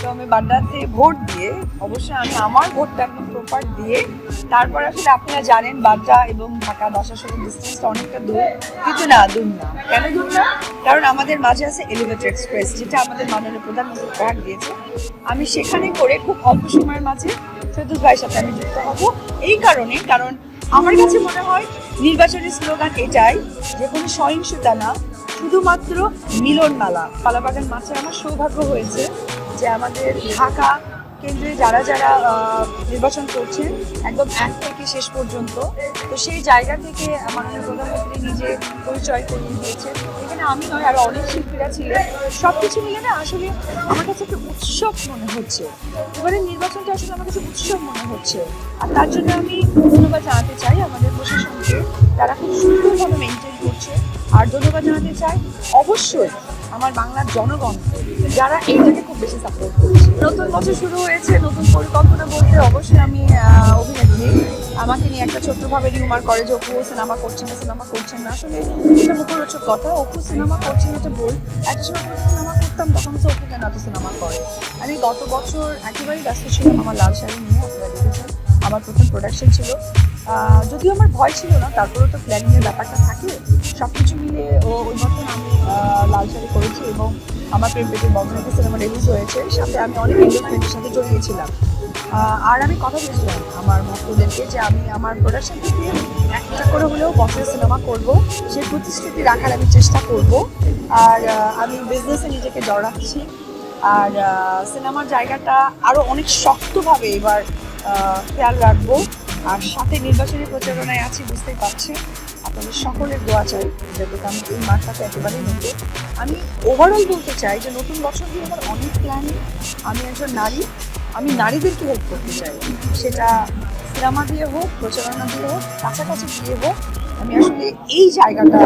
তো আমি বাড্ডাতে ভোট দিয়ে, অবশ্যই আমি আমার ভোটটা একদম প্রপার দিয়ে, তারপর আসলে আপনারা জানেন বাড্ডা এবং ঢাকা দশ আসনের ডিস্টেন্সটা অনেকটা দূর। কিন্তু না, দূর না। কেন দূর না? কারণ আমাদের মাঝে আছে এলিভেটেড এক্সপ্রেস যেটা আমাদের মাননীয় প্রধানমন্ত্রী উপহার দিয়েছে। আমি সেখানে করে খুব অল্প সময়ের মাঝে সৈদুল ভাইয়ের সাথে আমি যুক্ত হব। এই কারণে, কারণ আমার কাছে মনে হয় নির্বাচনী স্লোগান এটাই যে কোনো সহিংসতা না, শুধুমাত্র মিলন মালা পালাবাগান মাছে আমার সৌভাগ্য হয়েছে। যে আমাদের ঢাকা কেন্দ্রে যারা যারা নির্বাচন করছেন একদম এক থেকে শেষ পর্যন্ত। তো সেই জায়গা থেকে মাননীয় প্রধানমন্ত্রী নিজে পরিচয় করিয়ে দিয়েছেন। এখানে আমি নয়, আরও অনেক শিল্পীরা ছিলেন। সব কিছু মিলে না আসলে আমার কাছে একটা উৎসব মনে হচ্ছে। এবারে নির্বাচনটা আসলে আমার কাছে উৎসব মনে হচ্ছে। আর তার জন্য আমি ধন্যবাদ জানাতে চাই আমাদের প্রশাসনকে। তারা খুব সুন্দরভাবে মেনটেন করছে। আর ধন্যবাদ জানাতে চাই অবশ্যই আমার বাংলার জনগণ, যারা এইটাকে খুব বেশি সাপোর্ট করছে। নতুন বছর শুরু হয়েছে, নতুন পরিকল্পনা বলতে অবশ্যই আমি অভিনেত্রী আমাকে নিয়ে একটা ছোট্টভাবে রিউমার করে যে অপু সিনেমা করছেন না সিনেমা করছেন না। আসলে এটা মুখরোচক কথা। অপু সিনেমা করছেন এটা বল একটা সময় সিনেমা করতাম, তখন হচ্ছে অপু কেন সিনেমা করে। আমি গত বছর একেবারেই ব্যস্ত ছিলাম আমার লাল শাড়ি নিয়ে, আপনারা দেখেছেন। আমার প্রথম প্রোডাকশন ছিল। যদিও আমার ভয় ছিল না, তারপরেও তো প্ল্যানিংয়ের ব্যাপারটা থাকে। সব কিছু মিলে ও ওই বছর আমি লাল শাড়ি করেছি এবং আমার প্রেম পেটে বন্ধ একটা সিনেমা রিলিজ হয়েছে সাথে আমি অনেক এন্টারটেনমেন্টের সাথে জড়িয়েছিলাম। আর আমি কথা বলছিলাম আমার ভক্তদেরকে যে আমি আমার প্রোডাকশন থেকে একটা করে হলেও বছরের সিনেমা করব। সেই প্রতিশ্রুতি রাখার আমি চেষ্টা করব। আর আমি বিজনেসে নিজেকে জড়াচ্ছি। আর সিনেমার জায়গাটা আরও অনেক শক্তভাবে এবার খেয়াল রাখব। আর সাথে নির্বাচনী প্রচারণায় আছি, বুঝতেই পারছি আপনাদের সকলের দোয়া চাই যাতে আমি এই মাঠটাতে একেবারে নিতে আমি ওভারঅল বলতে চাই যে নতুন বছর দিয়ে আমার অনেক প্ল্যান আমি একজন নারী, আমি নারীদেরকে হেল্প করতে চাই। সেটা সিনেমা দিয়ে হোক, প্রচারণা দিয়ে হোক, কাছাকাছি দিয়ে হোক, আমি আসলে এই জায়গাটা